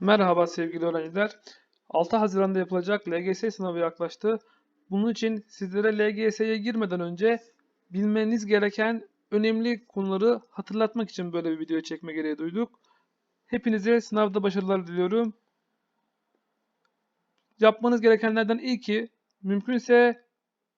Merhaba sevgili öğrenciler. 6 Haziran'da yapılacak LGS sınavı yaklaştı. Bunun için sizlere LGS'ye girmeden önce bilmeniz gereken önemli konuları hatırlatmak için böyle bir video çekme gereği duyduk. Hepinize sınavda başarılar diliyorum. Yapmanız gerekenlerden ilki mümkünse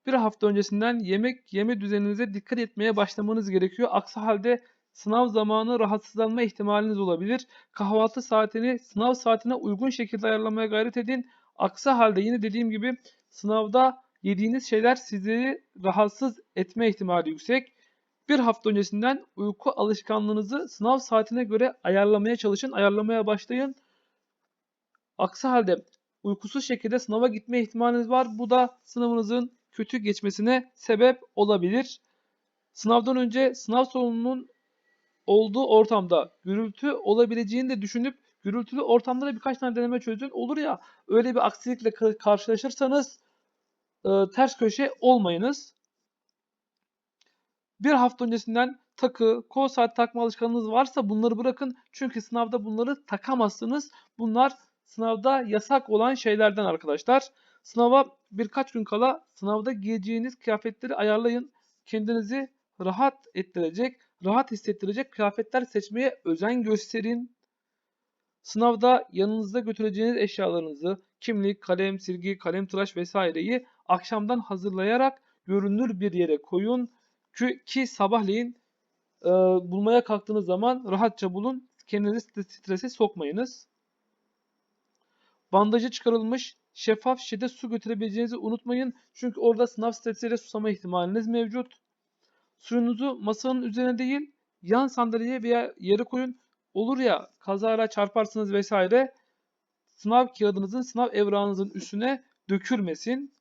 bir hafta öncesinden yemek yeme düzeninize dikkat etmeye başlamanız gerekiyor. Aksi halde sınav zamanı rahatsızlanma ihtimaliniz olabilir. Kahvaltı saatini sınav saatine uygun şekilde ayarlamaya gayret edin. Aksi halde yine dediğim gibi sınavda yediğiniz şeyler sizi rahatsız etme ihtimali yüksek. Bir hafta öncesinden uyku alışkanlığınızı sınav saatine göre ayarlamaya çalışın, ayarlamaya başlayın. Aksi halde uykusuz şekilde sınava gitme ihtimaliniz var. Bu da sınavınızın kötü geçmesine sebep olabilir. Sınavdan önce sınav sorununun olduğu ortamda gürültü olabileceğini de düşünüp gürültülü ortamda da birkaç tane deneme çözün. Olur ya öyle bir aksilikle ka- karşılaşırsanız e, ters köşe olmayınız. Bir hafta öncesinden takı, kol saat takma alışkanlığınız varsa bunları bırakın. Çünkü sınavda bunları takamazsınız. Bunlar sınavda yasak olan şeylerden arkadaşlar. Sınava birkaç gün kala sınavda giyeceğiniz kıyafetleri ayarlayın. Kendinizi rahat ettirecek, rahat hissettirecek kıyafetler seçmeye özen gösterin. Sınavda yanınızda götüreceğiniz eşyalarınızı, kimlik, kalem, silgi, kalem tıraş vesaireyi akşamdan hazırlayarak görünür bir yere koyun ki, sabahleyin e, bulmaya kalktığınız zaman rahatça bulun. Kendinizi stre- strese sokmayınız. Bandajı çıkarılmış şeffaf şişede su götürebileceğinizi unutmayın. Çünkü orada sınav stresiyle susama ihtimaliniz mevcut. Suyunuzu masanın üzerine değil yan sandalyeye veya yere koyun. Olur ya kazara çarparsınız vesaire sınav kağıdınızın sınav evrağınızın üstüne dökülmesin.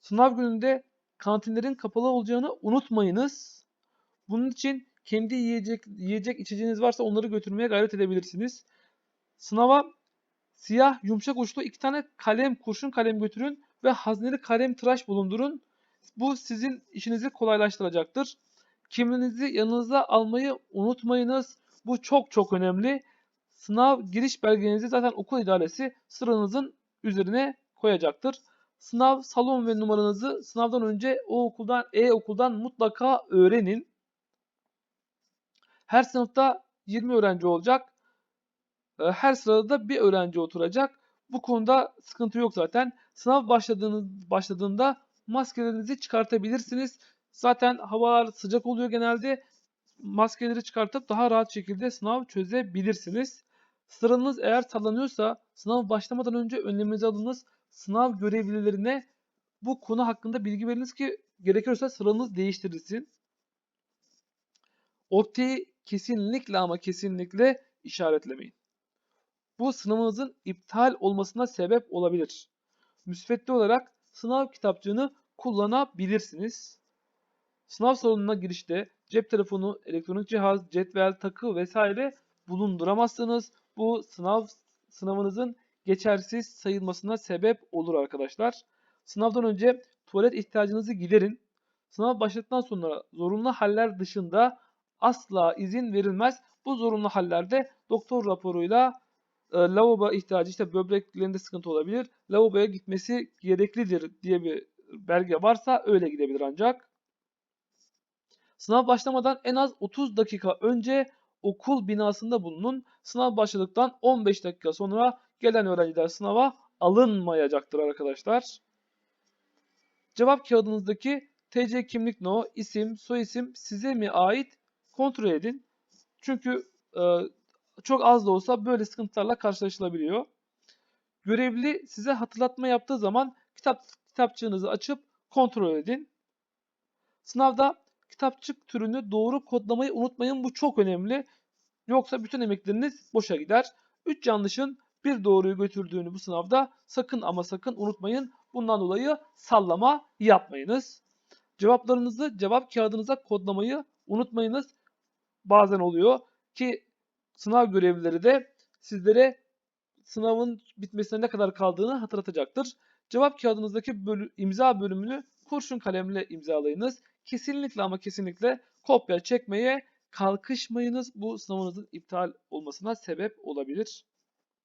Sınav gününde kantinlerin kapalı olacağını unutmayınız. Bunun için kendi yiyecek, yiyecek içeceğiniz varsa onları götürmeye gayret edebilirsiniz. Sınava siyah yumuşak uçlu iki tane kalem, kurşun kalem götürün ve hazneli kalem tıraş bulundurun. Bu sizin işinizi kolaylaştıracaktır. Kimliğinizi yanınıza almayı unutmayınız. Bu çok çok önemli. Sınav giriş belgenizi zaten okul idaresi sıranızın üzerine koyacaktır. Sınav salon ve numaranızı sınavdan önce o okuldan e-okuldan mutlaka öğrenin. Her sınıfta 20 öğrenci olacak. E, Her sırada da bir öğrenci oturacak. Bu konuda sıkıntı yok zaten. Sınav başladığınız, başladığında maskelerinizi çıkartabilirsiniz. Zaten havalar sıcak oluyor genelde. Maskeleri çıkartıp daha rahat şekilde sınav çözebilirsiniz. Sıranız eğer sallanıyorsa sınav başlamadan önce önleminizi alınız. Sınav görevlilerine bu konu hakkında bilgi veriniz ki gerekiyorsa sıranız değiştirilsin. Optiği kesinlikle ama kesinlikle işaretlemeyin. Bu sınavınızın iptal olmasına sebep olabilir. Müsvedde olarak sınav kitapçığını kullanabilirsiniz. Sınav salonuna girişte cep telefonu, elektronik cihaz, cetvel, takı vesaire bulunduramazsınız. Bu sınav sınavınızın geçersiz sayılmasına sebep olur arkadaşlar. Sınavdan önce tuvalet ihtiyacınızı giderin. Sınav başladıktan sonra zorunlu haller dışında asla izin verilmez. Bu zorunlu hallerde doktor raporuyla e, lavabo ihtiyacı işte böbreklerinde sıkıntı olabilir. Lavaboya gitmesi gereklidir diye bir belge varsa öyle gidebilir ancak. Sınav başlamadan en az 30 dakika önce okul binasında bulunun. Sınav başladıktan 15 dakika sonra gelen öğrenciler sınava alınmayacaktır arkadaşlar. Cevap kağıdınızdaki TC kimlik no, isim, soyisim size mi ait kontrol edin. Çünkü e, çok az da olsa böyle sıkıntılarla karşılaşılabiliyor. Görevli size hatırlatma yaptığı zaman kitap kitapçığınızı açıp kontrol edin. Sınavda kitapçık türünü doğru kodlamayı unutmayın. Bu çok önemli. Yoksa bütün emekleriniz boşa gider. 3 yanlışın bir doğruyu götürdüğünü bu sınavda sakın ama sakın unutmayın. Bundan dolayı sallama yapmayınız. Cevaplarınızı cevap kağıdınıza kodlamayı unutmayınız. Bazen oluyor ki sınav görevlileri de sizlere sınavın bitmesine ne kadar kaldığını hatırlatacaktır. Cevap kağıdınızdaki bölü- imza bölümünü kurşun kalemle imzalayınız. Kesinlikle ama kesinlikle kopya çekmeye kalkışmayınız. Bu sınavınızın iptal olmasına sebep olabilir.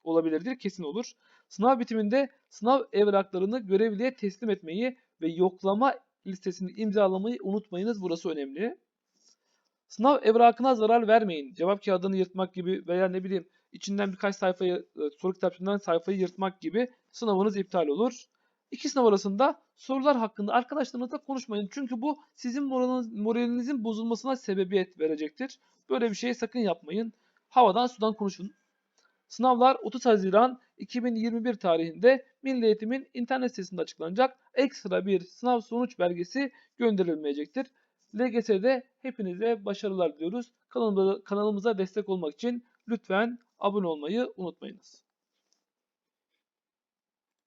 olabilirdir, kesin olur. Sınav bitiminde sınav evraklarını görevliye teslim etmeyi ve yoklama listesini imzalamayı unutmayınız. Burası önemli. Sınav evrakına zarar vermeyin. Cevap kağıdını yırtmak gibi veya ne bileyim içinden birkaç sayfayı e, soru kitapçığından sayfayı yırtmak gibi sınavınız iptal olur. İki sınav arasında sorular hakkında arkadaşlarınızla konuşmayın. Çünkü bu sizin moraliniz- moralinizin bozulmasına sebebiyet verecektir. Böyle bir şey sakın yapmayın. Havadan sudan konuşun. Sınavlar 30 Haziran 2021 tarihinde Milli Eğitim'in internet sitesinde açıklanacak. Ekstra bir sınav sonuç belgesi gönderilmeyecektir. LGS'de hepinize başarılar diliyoruz. Kanalımıza, destek olmak için lütfen abone olmayı unutmayınız.